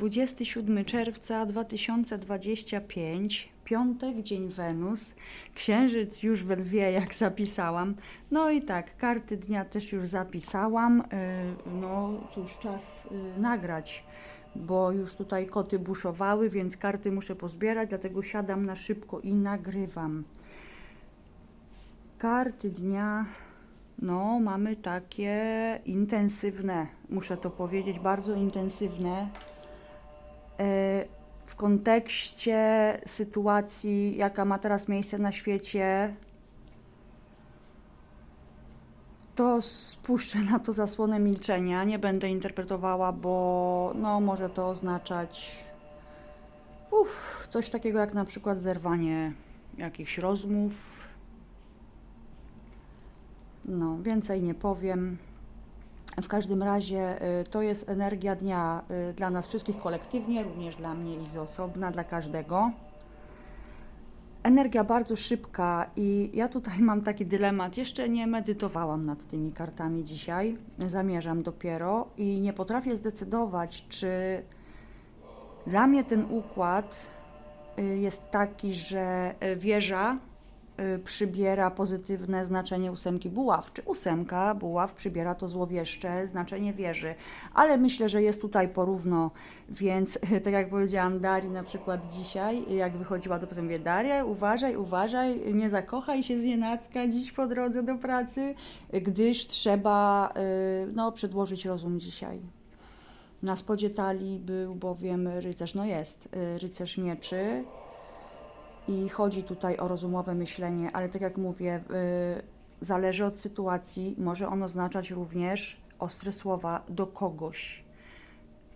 27 czerwca 2025, piątek, dzień Wenus, księżyc już we lwie, jak zapisałam. No i tak, karty dnia też już zapisałam. Y, No cóż, czas y, nagrać, bo już tutaj koty buszowały, więc karty muszę pozbierać, dlatego siadam na szybko i nagrywam. Karty dnia no, mamy takie intensywne, muszę to powiedzieć, bardzo intensywne. E, W kontekście sytuacji, jaka ma teraz miejsce na świecie, to spuszczę na to zasłonę milczenia. Nie będę interpretowała, bo no, może to oznaczać uff, coś takiego jak na przykład zerwanie jakichś rozmów, no, więcej nie powiem. W każdym razie y, to jest energia dnia y, dla nas wszystkich kolektywnie, również dla mnie i z osobna, dla każdego. Energia bardzo szybka i ja tutaj mam taki dylemat. Jeszcze nie medytowałam nad tymi kartami dzisiaj. Zamierzam dopiero i nie potrafię zdecydować, czy dla mnie ten układ y, jest taki, że wieża przybiera pozytywne znaczenie ósemki buław, czy ósemka buław przybiera to złowieszcze znaczenie wieży, ale myślę, że jest tutaj porówno, więc tak jak powiedziałam Darii na przykład dzisiaj, jak wychodziła do pracy, mówię Daria, uważaj, uważaj, nie zakochaj się z nienacka dziś po drodze do pracy, gdyż trzeba y, no, przedłożyć rozum dzisiaj. Na spodzie talii był bowiem rycerz, no jest, y, rycerz mieczy, i chodzi tutaj o rozumowe myślenie, ale tak jak mówię, y, zależy od sytuacji, może on oznaczać również ostre słowa do kogoś.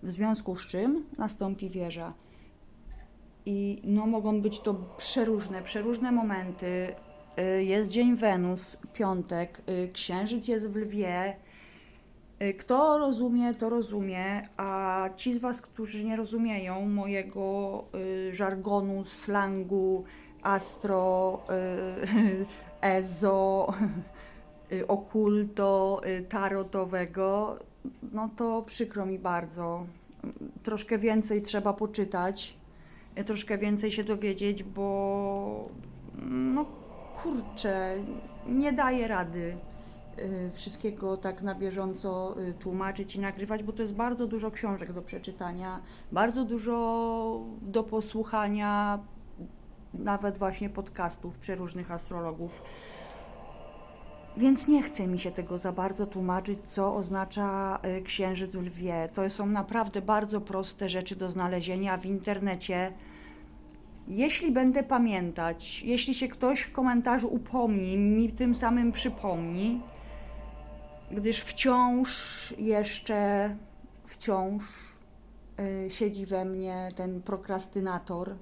W związku z czym nastąpi wieża. I no, mogą być to przeróżne, przeróżne momenty. Y, Jest dzień Wenus, piątek, y, księżyc jest w lwie. Y, Kto rozumie, to rozumie, a ci z Was, którzy nie rozumieją mojego y, żargonu, slangu, astro, y, ezo, y, okulto, y, tarotowego, no to przykro mi bardzo. Troszkę więcej trzeba poczytać, y, troszkę więcej się dowiedzieć, bo no kurczę, nie daję rady wszystkiego tak na bieżąco y, tłumaczyć i nagrywać, bo to jest bardzo dużo książek do przeczytania, bardzo dużo do posłuchania, nawet właśnie podcastów przeróżnych astrologów. Więc nie chce mi się tego za bardzo tłumaczyć, co oznacza y, księżyc w lwie. To są naprawdę bardzo proste rzeczy do znalezienia w internecie. Jeśli będę pamiętać, jeśli się ktoś w komentarzu upomni, mi tym samym przypomni, gdyż wciąż jeszcze, wciąż y, siedzi we mnie ten prokrastynator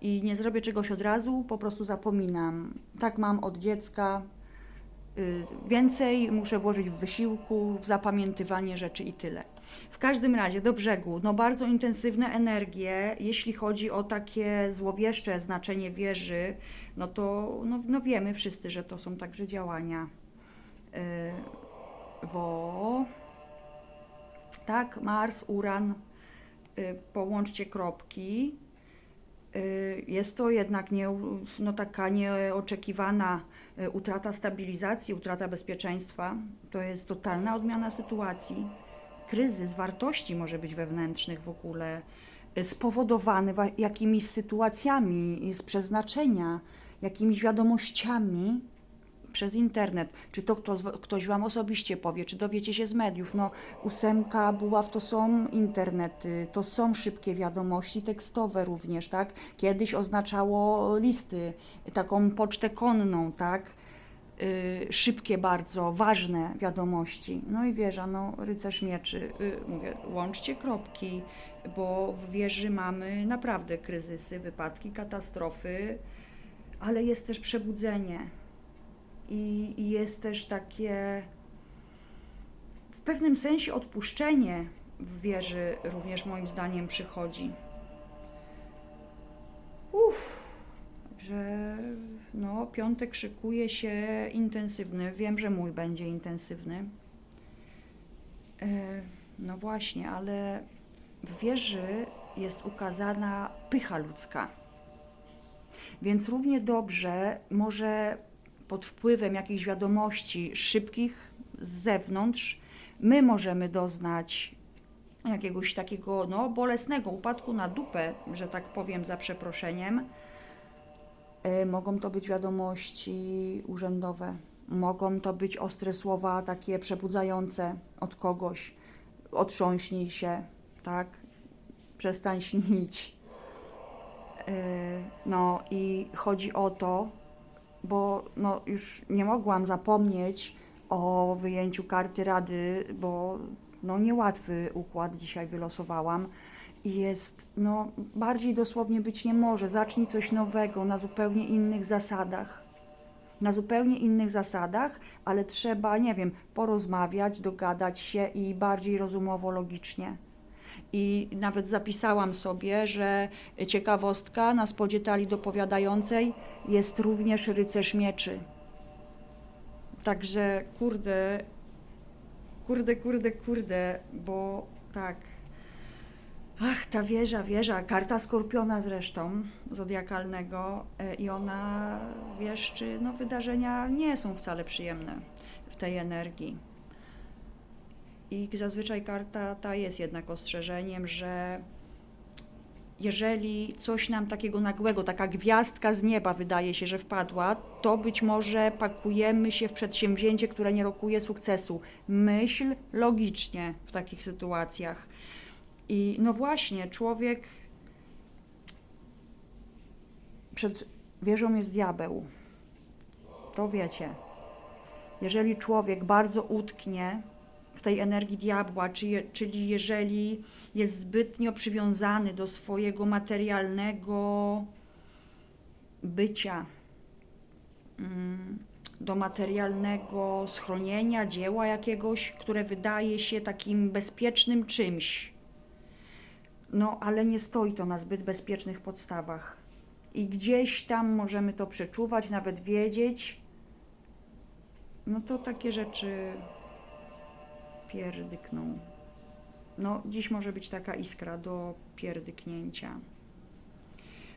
i nie zrobię czegoś od razu, po prostu zapominam. Tak mam od dziecka. Y, Więcej muszę włożyć w wysiłku, w zapamiętywanie rzeczy i tyle. W każdym razie do brzegu, no bardzo intensywne energie, jeśli chodzi o takie złowieszcze znaczenie wieży, no to no, no wiemy wszyscy, że to są także działania. y, Wo, tak, Mars, Uran, y, połączcie kropki. Y, Jest to jednak nie, no taka nieoczekiwana y, utrata stabilizacji, utrata bezpieczeństwa. To jest totalna odmiana sytuacji. Kryzys wartości może być wewnętrznych w ogóle, spowodowany wa- jakimiś sytuacjami z przeznaczenia, jakimiś wiadomościami przez internet. Czy to kto, ktoś Wam osobiście powie, czy dowiecie się z mediów. No, ósemka buław to są internety, to są szybkie wiadomości tekstowe również, tak? Kiedyś oznaczało listy, taką pocztę konną, tak? Y, szybkie bardzo, ważne wiadomości. No i wieża, no rycerz mieczy, y, mówię, łączcie kropki, bo w wieży mamy naprawdę kryzysy, wypadki, katastrofy, ale jest też przebudzenie i, i jest też takie w pewnym sensie odpuszczenie w wieży również moim zdaniem przychodzi. Uff, że no, piątek szykuje się intensywny. Wiem, że mój będzie intensywny. E, no właśnie, ale w wieży jest ukazana pycha ludzka. Więc równie dobrze może pod wpływem jakichś wiadomości szybkich z zewnątrz, my możemy doznać jakiegoś takiego no, bolesnego upadku na dupę, że tak powiem, za przeproszeniem. E, Mogą to być wiadomości urzędowe, mogą to być ostre słowa takie przebudzające od kogoś. Otrząśnij się, tak? Przestań śnić. E, No i chodzi o to, bo no, już nie mogłam zapomnieć o wyjęciu karty rady, bo no, niełatwy układ dzisiaj wylosowałam. Jest, no, bardziej dosłownie być nie może. Zacznij coś nowego na zupełnie innych zasadach. Na zupełnie innych zasadach, ale trzeba, nie wiem, porozmawiać, dogadać się i bardziej rozumowo, logicznie. I nawet zapisałam sobie, że ciekawostka na spodzie talii dopowiadającej jest również rycerz mieczy. Także kurde, kurde, kurde, kurde, bo tak. Ach, ta wieża, wieża, karta skorpiona zresztą, zodiakalnego e, i ona wieszczy, no wydarzenia nie są wcale przyjemne w tej energii. I zazwyczaj karta ta jest jednak ostrzeżeniem, że jeżeli coś nam takiego nagłego, taka gwiazdka z nieba wydaje się, że wpadła, to być może pakujemy się w przedsięwzięcie, które nie rokuje sukcesu. Myśl logicznie w takich sytuacjach. I no właśnie, człowiek przed wieżą jest diabeł. To wiecie. Jeżeli człowiek bardzo utknie w tej energii diabła, czyli jeżeli jest zbytnio przywiązany do swojego materialnego bycia, mm, do materialnego schronienia, dzieła jakiegoś, które wydaje się takim bezpiecznym czymś. No, ale nie stoi to na zbyt bezpiecznych podstawach. I gdzieś tam możemy to przeczuwać, nawet wiedzieć. No to takie rzeczy pierdykną. No, dziś może być taka iskra do pierdyknięcia.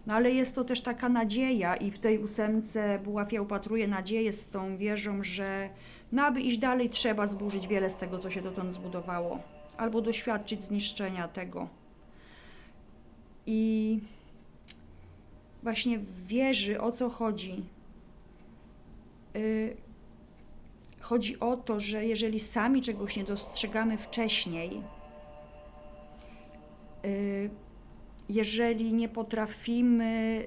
No ale jest to też taka nadzieja i w tej ósemce Bułafia upatruje nadzieję z tą wieżą, że no aby iść dalej trzeba zburzyć wiele z tego, co się dotąd zbudowało. Albo doświadczyć zniszczenia tego. I właśnie w wieży o co chodzi? Y, Chodzi o to, że jeżeli sami czegoś nie dostrzegamy wcześniej, y, jeżeli nie potrafimy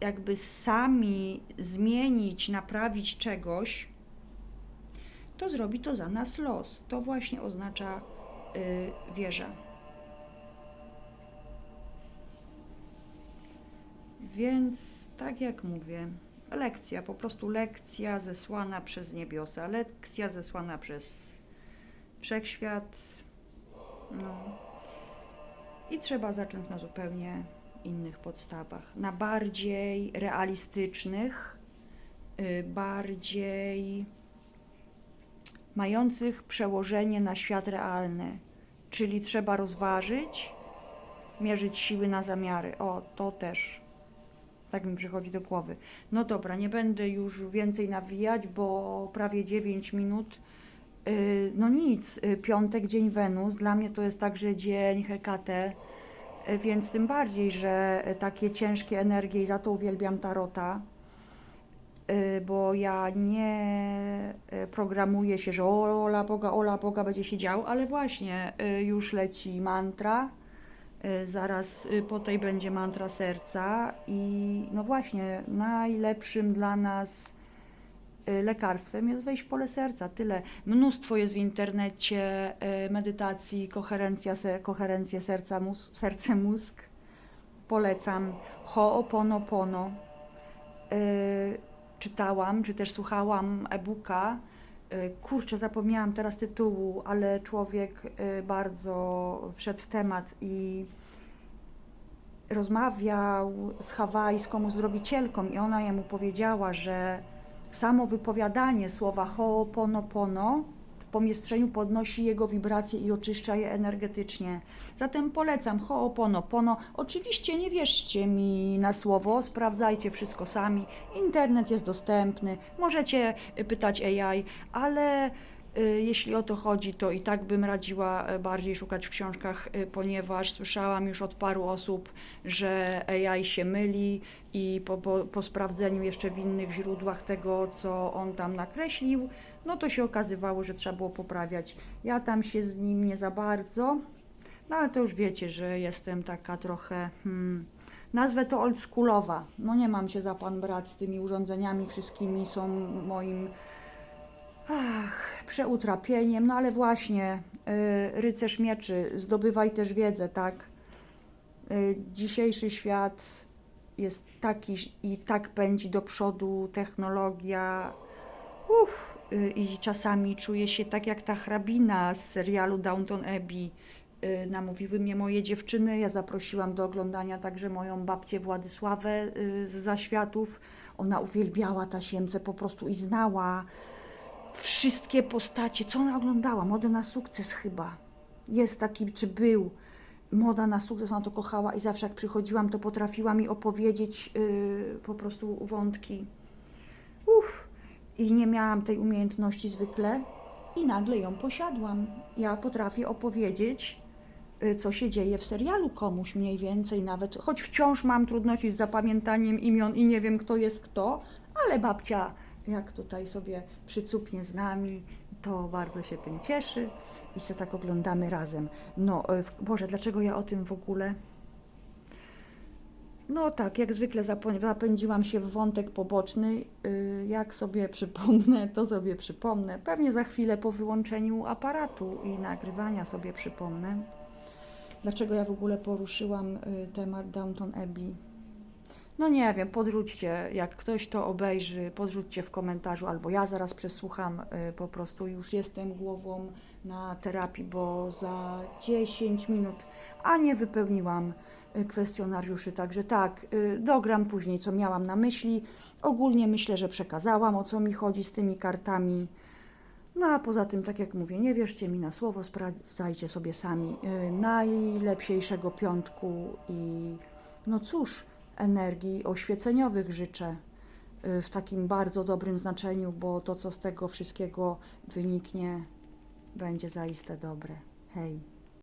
jakby sami zmienić, naprawić czegoś, to zrobi to za nas los. To właśnie oznacza y, wieża. Więc tak jak mówię, lekcja, po prostu lekcja zesłana przez niebiosa, lekcja zesłana przez wszechświat. No. I trzeba zacząć na zupełnie innych podstawach, na bardziej realistycznych, y, bardziej mających przełożenie na świat realny. Czyli trzeba rozważyć, mierzyć siły na zamiary. O, to też. Tak mi przychodzi do głowy. No dobra, nie będę już więcej nawijać, bo prawie 9 minut. Yy, No nic, yy, piątek, dzień Wenus. Dla mnie to jest także dzień Hekate, yy, więc tym bardziej, że takie ciężkie energie i za to uwielbiam Tarota, bo ja nie programuję się, że ola Boga, ola Boga będzie się działo, ale właśnie już leci mantra. Y, Zaraz y, po tej będzie mantra serca i no właśnie, najlepszym dla nas y, lekarstwem jest wejść w pole serca. Tyle. Mnóstwo jest w internecie y, medytacji, koherencja, se, koherencję serca, mus, serce, mózg. Polecam. Ho'oponopono. Czytałam, czy też słuchałam e-booka. Y, Kurczę, zapomniałam teraz tytułu, ale człowiek y, bardzo wszedł w temat i rozmawiał z hawajską uzdrowicielką i ona jemu powiedziała, że samo wypowiadanie słowa ho'oponopono pomiestrzeniu podnosi jego wibracje i oczyszcza je energetycznie. Zatem polecam Ho'oponopono. Oczywiście nie wierzcie mi na słowo, sprawdzajcie wszystko sami. Internet jest dostępny, możecie pytać AI, ale jeśli o to chodzi, to i tak bym radziła y, bardziej szukać w książkach, y, ponieważ słyszałam już od paru osób, że AI się myli i po, po, po sprawdzeniu jeszcze w innych źródłach tego, co on tam nakreślił, no to się okazywało, że trzeba było poprawiać. Ja tam się z nim nie za bardzo, no ale to już wiecie, że jestem taka trochę, hmm, nazwę to oldschoolowa. No nie mam się za pan brać z tymi urządzeniami wszystkimi, są moim ach, przeutrapieniem, no ale właśnie, y, rycerz mieczy, zdobywaj też wiedzę, tak? Y, dzisiejszy świat jest taki i tak pędzi do przodu technologia. Uff, y, I czasami czuję się tak jak ta hrabina z serialu Downton Abbey. Y, Namówiły mnie moje dziewczyny. Ja zaprosiłam do oglądania także moją babcię Władysławę y, z zaświatów. Ona uwielbiała tasiemce po prostu i znała wszystkie postacie. Co ona oglądała? Modę na sukces chyba. Jest taki, czy był. Moda na sukces, ona to kochała i zawsze jak przychodziłam, to potrafiła mi opowiedzieć yy, po prostu wątki. Uff. I nie miałam tej umiejętności zwykle i nagle ją posiadłam. Ja potrafię opowiedzieć, y, co się dzieje w serialu komuś mniej więcej nawet, choć wciąż mam trudności z zapamiętaniem imion i nie wiem, kto jest kto, ale babcia, jak tutaj sobie przycupnie z nami, to bardzo się tym cieszy i se tak oglądamy razem. No, w- Boże, dlaczego ja o tym w ogóle? No tak, jak zwykle zapędziłam się w wątek poboczny. Y, Jak sobie przypomnę, to sobie przypomnę. Pewnie za chwilę po wyłączeniu aparatu i nagrywania sobie przypomnę. Dlaczego ja w ogóle poruszyłam y, temat Downton Abbey? No nie wiem, podrzućcie, jak ktoś to obejrzy, podrzućcie w komentarzu, albo ja zaraz przesłucham, y, po prostu już jestem głową na terapii, bo za 10 minut, a nie wypełniłam y, kwestionariuszy, także tak, y, dogram później, co miałam na myśli. Ogólnie myślę, że przekazałam, o co mi chodzi z tymi kartami. No a poza tym, tak jak mówię, nie wierzcie mi na słowo, sprawdzajcie sobie sami. Najlepsiejszego piątku i no cóż, energii oświeceniowych życzę y, w takim bardzo dobrym znaczeniu, bo to, co z tego wszystkiego wyniknie, będzie zaiste dobre. Hej.